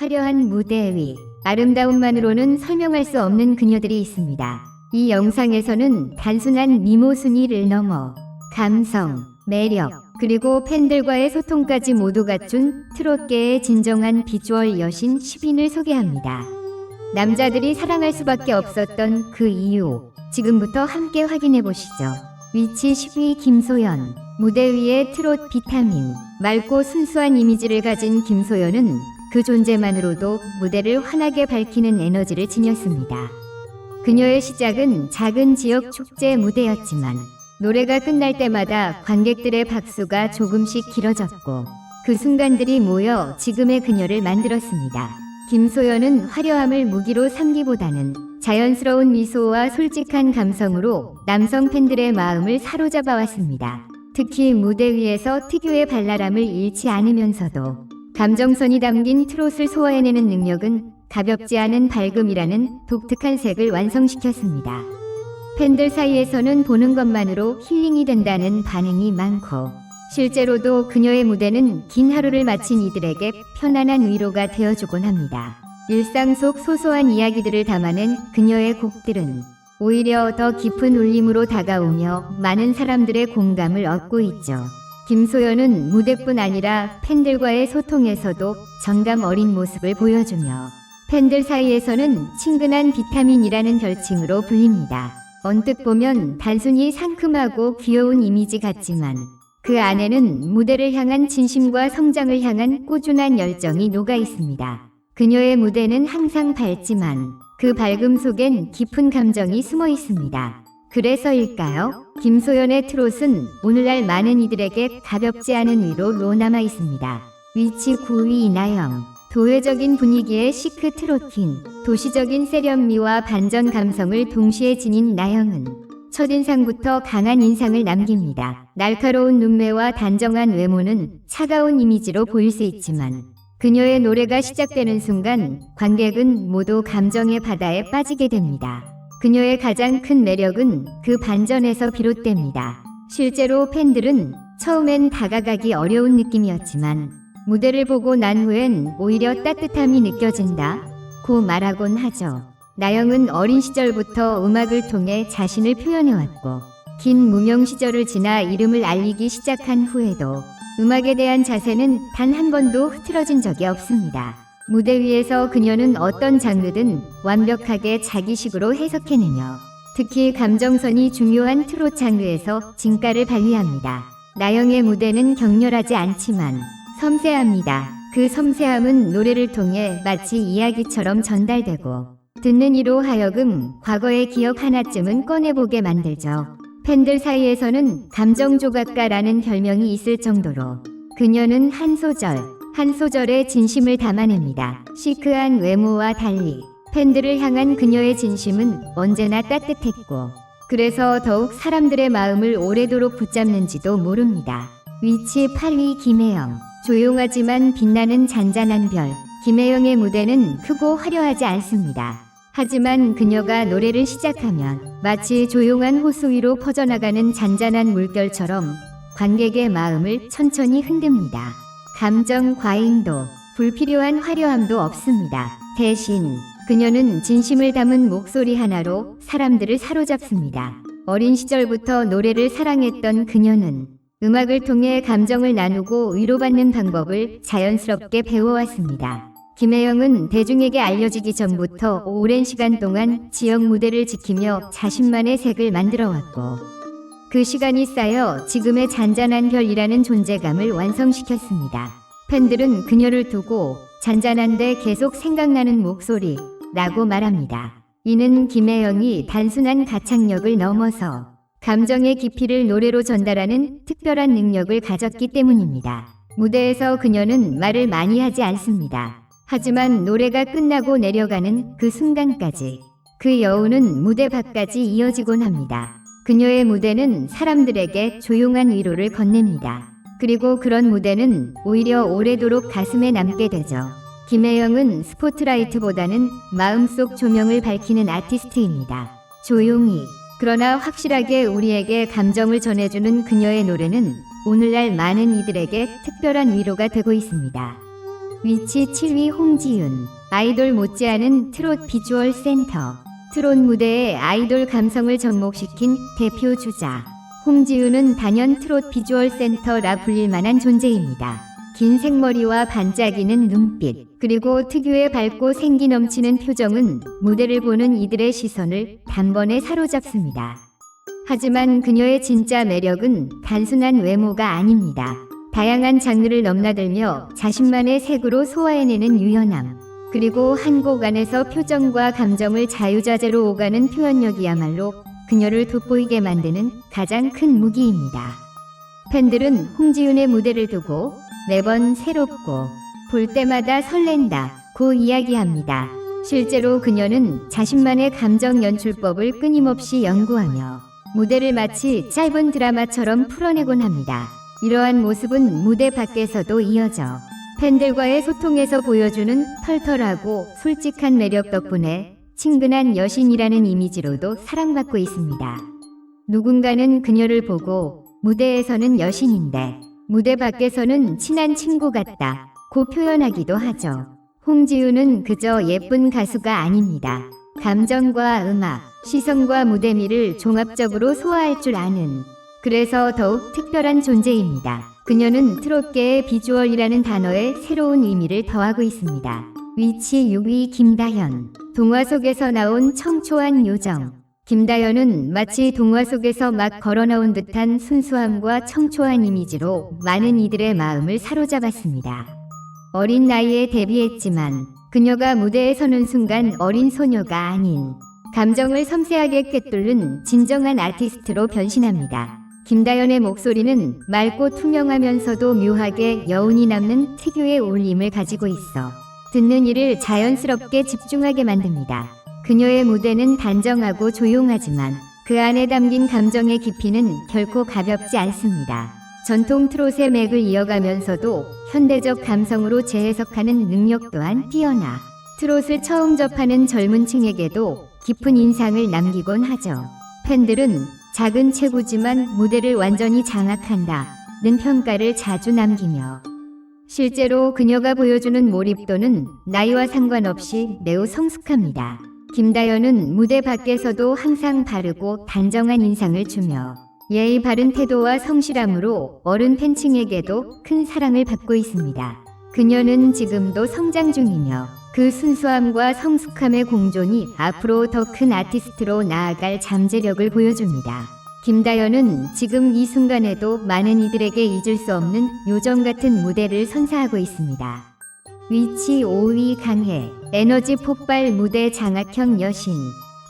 화려한 무대 위, 아름다움만으로는 설명할 수 없는 그녀들이 있습니다. 이 영상에서는 단순한 미모 순위를 넘어 감성, 매력, 그리고 팬들과의 소통까지 모두 갖춘 트롯계의 진정한 비주얼 여신 10인을 소개합니다. 남자들이 사랑할 수밖에 없었던 그 이유, 지금부터 함께 확인해 보시죠. 위치 10위 김소연. 무대 위에 트롯 비타민. 맑고 순수한 이미지를 가진 김소연은 그 존재만으로도 무대를 환하게 밝히는 에너지를 지녔습니다. 그녀의 시작은 작은 지역 축제 무대였지만 노래가 끝날 때마다 관객들의 박수가 조금씩 길어졌고 그 순간들이 모여 지금의 그녀를 만들었습니다. 김소연은 화려함을 무기로 삼기보다는 자연스러운 미소와 솔직한 감성으로 남성 팬들의 마음을 사로잡아 왔습니다. 특히 무대 위에서 특유의 발랄함을 잃지 않으면서도 감정선이 담긴 트롯을 소화해내는 능력은 가볍지 않은 밝음이라는 독특한 색을 완성시켰습니다. 팬들 사이에서는 보는 것만으로 힐링이 된다는 반응이 많고 실제로도 그녀의 무대는 긴 하루를 마친 이들에게 편안한 위로가 되어주곤 합니다. 일상 속 소소한 이야기들을 담아낸 그녀의 곡들은 오히려 더 깊은 울림으로 다가오며 많은 사람들의 공감을 얻고 있죠. 김소연은 무대뿐 아니라 팬들과의 소통에서도 정감 어린 모습을 보여주며 팬들 사이에서는 친근한 비타민이라는 별칭으로 불립니다. 언뜻 보면 단순히 상큼하고 귀여운 이미지 같지만 그 안에는 무대를 향한 진심과 성장을 향한 꾸준한 열정이 녹아 있습니다. 그녀의 무대는 항상 밝지만 그 밝음 속엔 깊은 감정이 숨어 있습니다. 그래서일까요? 김소연의 트롯은 오늘날 많은 이들에게 가볍지 않은 위로로 남아 있습니다. 위치 9위 이나영. 도회적인 분위기의 시크 트로킹, 도시적인 세련미와 반전 감성을 동시에 지닌 나영은 첫인상부터 강한 인상을 남깁니다. 날카로운 눈매와 단정한 외모는 차가운 이미지로 보일 수 있지만 그녀의 노래가 시작되는 순간 관객은 모두 감정의 바다에 빠지게 됩니다. 그녀의 가장 큰 매력은 그 반전에서 비롯됩니다. 실제로 팬들은 처음엔 다가가기 어려운 느낌이었지만 무대를 보고 난 후엔 오히려 따뜻함이 느껴진다. 고 말하곤 하죠. 나영은 어린 시절부터 음악을 통해 자신을 표현해왔고, 긴 무명 시절을 지나 이름을 알리기 시작한 후에도 음악에 대한 자세는 단 한 번도 흐트러진 적이 없습니다. 무대 위에서 그녀는 어떤 장르든 완벽하게 자기식으로 해석해내며 특히 감정선이 중요한 트롯 장르에서 진가를 발휘합니다. 나영의 무대는 격렬하지 않지만 섬세합니다. 그 섬세함은 노래를 통해 마치 이야기처럼 전달되고 듣는 이로 하여금 과거의 기억 하나쯤은 꺼내보게 만들죠. 팬들 사이에서는 감정 조각가라는 별명이 있을 정도로 그녀는 한 소절, 한 소절의 진심을 담아냅니다. 시크한 외모와 달리 팬들을 향한 그녀의 진심은 언제나 따뜻했고 그래서 더욱 사람들의 마음을 오래도록 붙잡는지도 모릅니다. 위치 8위 김혜영 조용하지만 빛나는 잔잔한 별 김혜영의 무대는 크고 화려하지 않습니다. 하지만 그녀가 노래를 시작하면 마치 조용한 호수 위로 퍼져나가는 잔잔한 물결처럼 관객의 마음을 천천히 흔듭니다. 감정 과잉도 불필요한 화려함도 없습니다. 대신 그녀는 진심을 담은 목소리 하나로 사람들을 사로잡습니다. 어린 시절부터 노래를 사랑했던 그녀는 음악을 통해 감정을 나누고 위로받는 방법을 자연스럽게 배워왔습니다. 김혜영은 대중에게 알려지기 전부터 오랜 시간 동안 지역 무대를 지키며 자신만의 색을 만들어왔고 그 시간이 쌓여 지금의 잔잔한 별이라는 존재감을 완성시켰습니다. 팬들은 그녀를 두고 잔잔한데 계속 생각나는 목소리 라고 말합니다. 이는 김혜영이 단순한 가창력을 넘어서 감정의 깊이를 노래로 전달하는 특별한 능력을 가졌기 때문입니다. 무대에서 그녀는 말을 많이 하지 않습니다. 하지만 노래가 끝나고 내려가는 그 순간까지 그 여운은 무대 밖까지 이어지곤 합니다. 그녀의 무대는 사람들에게 조용한 위로를 건넵니다. 그리고 그런 무대는 오히려 오래도록 가슴에 남게 되죠. 김혜영은 스포트라이트보다는 마음속 조명을 밝히는 아티스트입니다. 조용히, 그러나 확실하게 우리에게 감정을 전해주는 그녀의 노래는 오늘날 많은 이들에게 특별한 위로가 되고 있습니다. 위치 7위 홍지윤. 아이돌 못지않은 트롯 비주얼 센터. 트롯 무대에 아이돌 감성을 접목시킨 대표 주자. 홍지윤은 단연 트롯 비주얼 센터라 불릴 만한 존재입니다. 긴 생머리와 반짝이는 눈빛, 그리고 특유의 밝고 생기 넘치는 표정은 무대를 보는 이들의 시선을 단번에 사로잡습니다. 하지만 그녀의 진짜 매력은 단순한 외모가 아닙니다. 다양한 장르를 넘나들며 자신만의 색으로 소화해내는 유연함, 그리고 한 곡 안에서 표정과 감정을 자유자재로 오가는 표현력이야말로 그녀를 돋보이게 만드는 가장 큰 무기입니다. 팬들은 홍지윤의 무대를 두고 매번 새롭고 볼 때마다 설렌다 고 이야기합니다. 실제로 그녀는 자신만의 감정 연출법을 끊임없이 연구하며 무대를 마치 짧은 드라마처럼 풀어내곤 합니다. 이러한 모습은 무대 밖에서도 이어져 팬들과의 소통에서 보여주는 털털하고 솔직한 매력 덕분에 친근한 여신이라는 이미지로도 사랑받고 있습니다. 누군가는 그녀를 보고 무대에서는 여신인데 무대 밖에서는 친한 친구 같다. 고 표현하기도 하죠. 홍지우는 그저 예쁜 가수가 아닙니다. 감정과 음악, 시선과 무대미를 종합적으로 소화할 줄 아는 그래서 더욱 특별한 존재입니다. 그녀는 트롯계의 비주얼이라는 단어에 새로운 의미를 더하고 있습니다. 위치 6위 김다현. 동화 속에서 나온 청초한 요정. 김다현은 마치 동화 속에서 막 걸어 나온 듯한 순수함과 청초한 이미지로 많은 이들의 마음을 사로잡았습니다. 어린 나이에 데뷔했지만 그녀가 무대에 서는 순간 어린 소녀가 아닌 감정을 섬세하게 꿰뚫는 진정한 아티스트로 변신합니다. 김다연의 목소리는 맑고 투명하면서도 묘하게 여운이 남는 특유의 울림을 가지고 있어 듣는 이를 자연스럽게 집중하게 만듭니다. 그녀의 무대는 단정하고 조용하지만 그 안에 담긴 감정의 깊이는 결코 가볍지 않습니다. 전통 트롯의 맥을 이어가면서도 현대적 감성으로 재해석하는 능력 또한 뛰어나 트롯을 처음 접하는 젊은 층에게도 깊은 인상을 남기곤 하죠. 팬들은 작은 체구지만 무대를 완전히 장악한다 는 평가를 자주 남기며 실제로 그녀가 보여주는 몰입도는 나이와 상관없이 매우 성숙합니다. 김다연은 무대 밖에서도 항상 바르고 단정한 인상을 주며 예의 바른 태도와 성실함으로 어른 팬층에게도 큰 사랑을 받고 있습니다. 그녀는 지금도 성장 중이며 그 순수함과 성숙함의 공존이 앞으로 더 큰 아티스트로 나아갈 잠재력을 보여줍니다. 김다연은 지금 이 순간에도 많은 이들에게 잊을 수 없는 요정 같은 무대를 선사하고 있습니다. 위치 5위 강해 에너지 폭발 무대 장악형 여신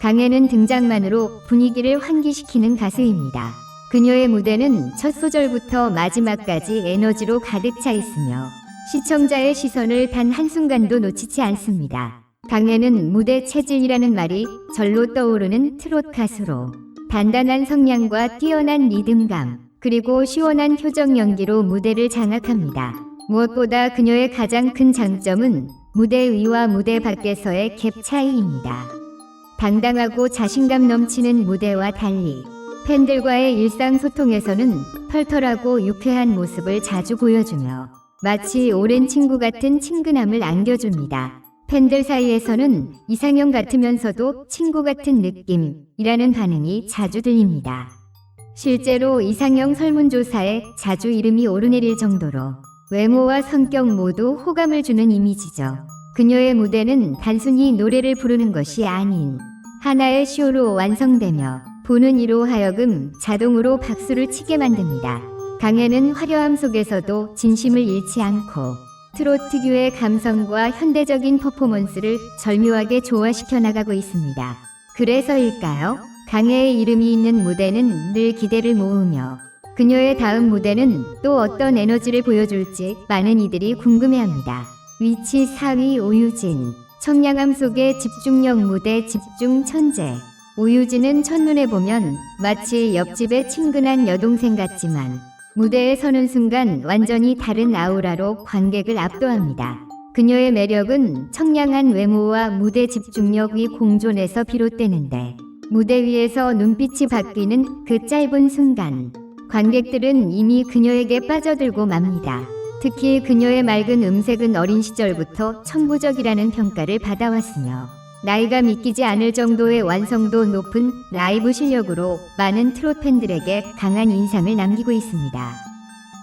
강해는 등장만으로 분위기를 환기시키는 가수입니다. 그녀의 무대는 첫 소절부터 마지막까지 에너지로 가득 차 있으며 시청자의 시선을 단 한순간도 놓치지 않습니다. 강해는 무대 체질이라는 말이 절로 떠오르는 트롯 가수로 단단한 성량과 뛰어난 리듬감 그리고 시원한 표정 연기로 무대를 장악합니다. 무엇보다 그녀의 가장 큰 장점은 무대 위와 무대 밖에서의 갭 차이입니다. 당당하고 자신감 넘치는 무대와 달리 팬들과의 일상 소통에서는 털털하고 유쾌한 모습을 자주 보여주며 마치 오랜 친구 같은 친근함을 안겨줍니다. 팬들 사이에서는 이상형 같으면서도 친구 같은 느낌이라는 반응이 자주 들립니다. 실제로 이상형 설문조사에 자주 이름이 오르내릴 정도로 외모와 성격 모두 호감을 주는 이미지죠. 그녀의 무대는 단순히 노래를 부르는 것이 아닌 하나의 쇼로 완성되며 보는 이로 하여금 자동으로 박수를 치게 만듭니다. 강해는 화려함 속에서도 진심을 잃지 않고 트롯 특유의 감성과 현대적인 퍼포먼스를 절묘하게 조화시켜 나가고 있습니다. 그래서일까요? 강해의 이름이 있는 무대는 늘 기대를 모으며 그녀의 다음 무대는 또 어떤 에너지를 보여줄지 많은 이들이 궁금해합니다. 위치 4위 오유진 청량함 속의 집중력 무대 집중 천재 오유진은 첫눈에 보면 마치 옆집의 친근한 여동생 같지만 무대에 서는 순간 완전히 다른 아우라로 관객을 압도합니다. 그녀의 매력은 청량한 외모와 무대 집중력 위 공존에서 비롯되는데 무대 위에서 눈빛이 바뀌는 그 짧은 순간 관객들은 이미 그녀에게 빠져들고 맙니다. 특히 그녀의 맑은 음색은 어린 시절부터 천부적이라는 평가를 받아왔으며 나이가 믿기지 않을 정도의 완성도 높은 라이브 실력으로 많은 트롯 팬들에게 강한 인상을 남기고 있습니다.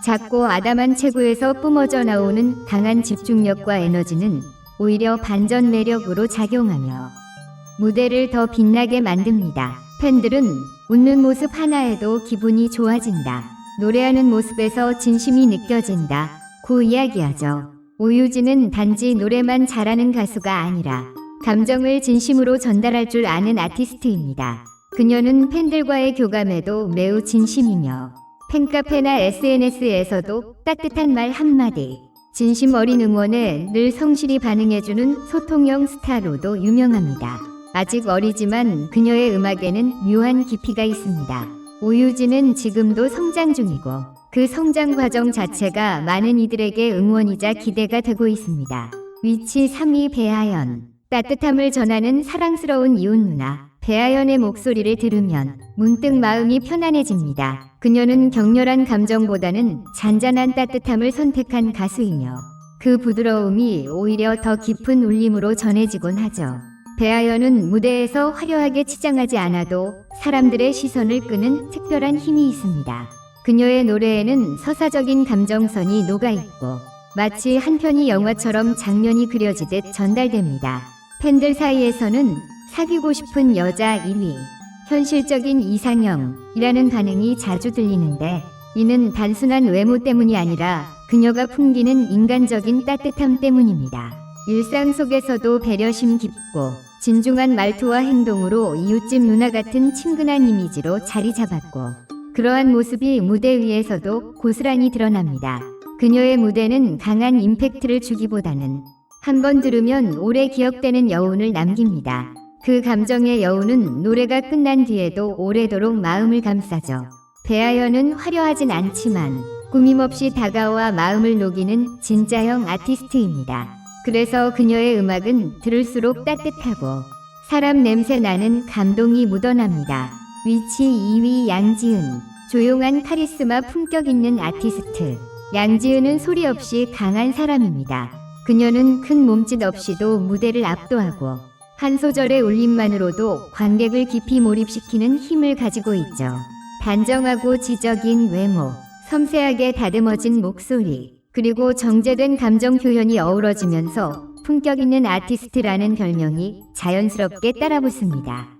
작고 아담한 체구에서 뿜어져 나오는 강한 집중력과 에너지는 오히려 반전 매력으로 작용하며 무대를 더 빛나게 만듭니다. 팬들은 웃는 모습 하나에도 기분이 좋아진다. 노래하는 모습에서 진심이 느껴진다. 고 이야기하죠. 오유진은 단지 노래만 잘하는 가수가 아니라 감정을 진심으로 전달할 줄 아는 아티스트입니다. 그녀는 팬들과의 교감에도 매우 진심이며 팬카페나 SNS에서도 따뜻한 말 한마디, 진심 어린 응원에 늘 성실히 반응해주는 소통형 스타로도 유명합니다. 아직 어리지만 그녀의 음악에는 묘한 깊이가 있습니다. 오유진은 지금도 성장 중이고 그 성장 과정 자체가 많은 이들에게 응원이자 기대가 되고 있습니다. 위치 3위 배아연 따뜻함을 전하는 사랑스러운 이웃 누나 배아연의 목소리를 들으면 문득 마음이 편안해집니다. 그녀는 격렬한 감정보다는 잔잔한 따뜻함을 선택한 가수이며 그 부드러움이 오히려 더 깊은 울림으로 전해지곤 하죠. 배아연은 무대에서 화려하게 치장하지 않아도 사람들의 시선을 끄는 특별한 힘이 있습니다. 그녀의 노래에는 서사적인 감정선이 녹아있고 마치 한 편의 영화처럼 장면이 그려지듯 전달됩니다. 팬들 사이에서는 사귀고 싶은 여자 1위, 현실적인 이상형이라는 반응이 자주 들리는데 이는 단순한 외모 때문이 아니라 그녀가 풍기는 인간적인 따뜻함 때문입니다. 일상 속에서도 배려심 깊고 진중한 말투와 행동으로 이웃집 누나 같은 친근한 이미지로 자리 잡았고 그러한 모습이 무대 위에서도 고스란히 드러납니다. 그녀의 무대는 강한 임팩트를 주기보다는 한 번 들으면 오래 기억되는 여운을 남깁니다. 그 감정의 여운은 노래가 끝난 뒤에도 오래도록 마음을 감싸죠. 배아연은 화려하진 않지만 꾸밈없이 다가와 마음을 녹이는 진짜형 아티스트입니다. 그래서 그녀의 음악은 들을수록 따뜻하고 사람 냄새 나는 감동이 묻어납니다. 위치 2위 양지은 조용한 카리스마 품격 있는 아티스트 양지은은 소리 없이 강한 사람입니다. 그녀는 큰 몸짓 없이도 무대를 압도하고 한 소절의 울림만으로도 관객을 깊이 몰입시키는 힘을 가지고 있죠. 단정하고 지적인 외모, 섬세하게 다듬어진 목소리, 그리고 정제된 감정 표현이 어우러지면서 품격 있는 아티스트라는 별명이 자연스럽게 따라붙습니다.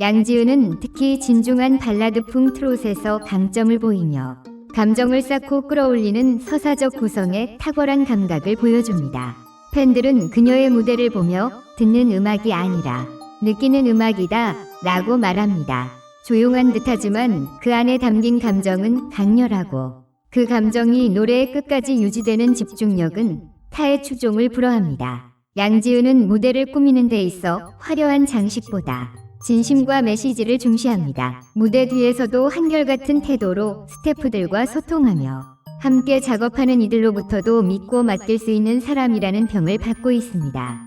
양지은은 특히 진중한 발라드풍 트롯에서 강점을 보이며 감정을 쌓고 끌어올리는 서사적 구성에 탁월한 감각을 보여줍니다. 팬들은 그녀의 무대를 보며 듣는 음악이 아니라 느끼는 음악이다 라고 말합니다. 조용한 듯하지만 그 안에 담긴 감정은 강렬하고 그 감정이 노래의 끝까지 유지되는 집중력은 타의 추종을 불허합니다. 양지은은 무대를 꾸미는 데 있어 화려한 장식보다 진심과 메시지를 중시합니다. 무대 뒤에서도 한결같은 태도로 스태프들과 소통하며 함께 작업하는 이들로부터도 믿고 맡길 수 있는 사람이라는 평을 받고 있습니다.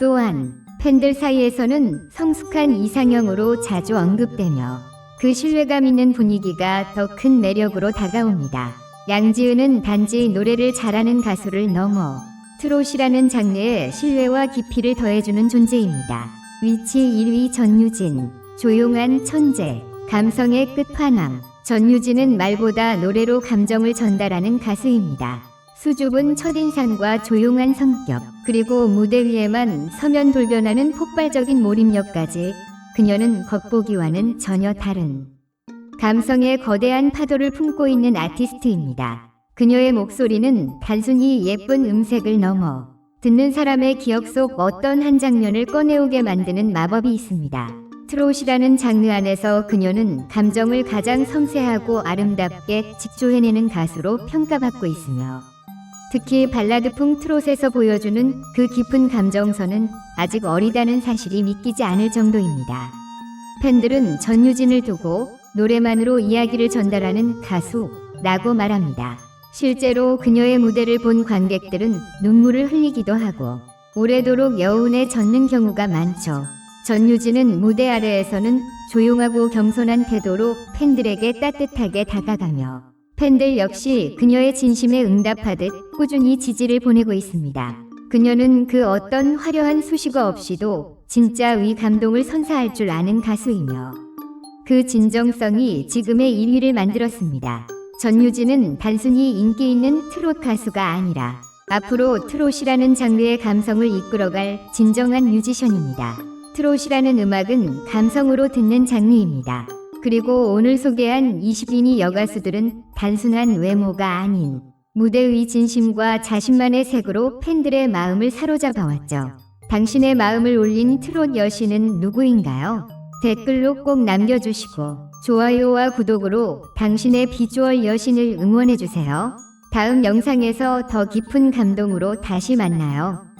또한 팬들 사이에서는 성숙한 이상형으로 자주 언급되며 그 신뢰감 있는 분위기가 더 큰 매력으로 다가옵니다. 양지은은 단지 노래를 잘하는 가수를 넘어 트롯이라는 장르에 신뢰와 깊이를 더해주는 존재입니다. 위치 1위 전유진, 조용한 천재, 감성의 끝판왕. 전유진은 말보다 노래로 감정을 전달하는 가수입니다. 수줍은 첫인상과 조용한 성격, 그리고 무대 위에만 서면 돌변하는 폭발적인 몰입력까지 그녀는 겉보기와는 전혀 다른 감성의 거대한 파도를 품고 있는 아티스트입니다. 그녀의 목소리는 단순히 예쁜 음색을 넘어 듣는 사람의 기억 속 어떤 한 장면을 꺼내오게 만드는 마법이 있습니다. 트롯이라는 장르 안에서 그녀는 감정을 가장 섬세하고 아름답게 직조해내는 가수로 평가받고 있으며 특히 발라드풍 트롯에서 보여주는 그 깊은 감정선은 아직 어리다는 사실이 믿기지 않을 정도입니다. 팬들은 전유진을 두고 노래만으로 이야기를 전달하는 가수라고 말합니다. 실제로 그녀의 무대를 본 관객들은 눈물을 흘리기도 하고 오래도록 여운에 젖는 경우가 많죠. 전유진은 무대 아래에서는 조용하고 겸손한 태도로 팬들에게 따뜻하게 다가가며 팬들 역시 그녀의 진심에 응답하듯 꾸준히 지지를 보내고 있습니다. 그녀는 그 어떤 화려한 수식어 없이도 진짜 위 감동을 선사할 줄 아는 가수이며 그 진정성이 지금의 1위를 만들었습니다. 전유진은 단순히 인기 있는 트롯 가수가 아니라 앞으로 트롯이라는 장르의 감성을 이끌어갈 진정한 뮤지션입니다. 트롯이라는 음악은 감성으로 듣는 장르입니다. 그리고 오늘 소개한 20인이 여가수들은 단순한 외모가 아닌 무대의 진심과 자신만의 색으로 팬들의 마음을 사로잡아 왔죠. 당신의 마음을 울린 트롯 여신은 누구인가요? 댓글로 꼭 남겨주시고 좋아요와 구독으로 당신의 비주얼 여신을 응원해주세요. 다음 영상에서 더 깊은 감동으로 다시 만나요.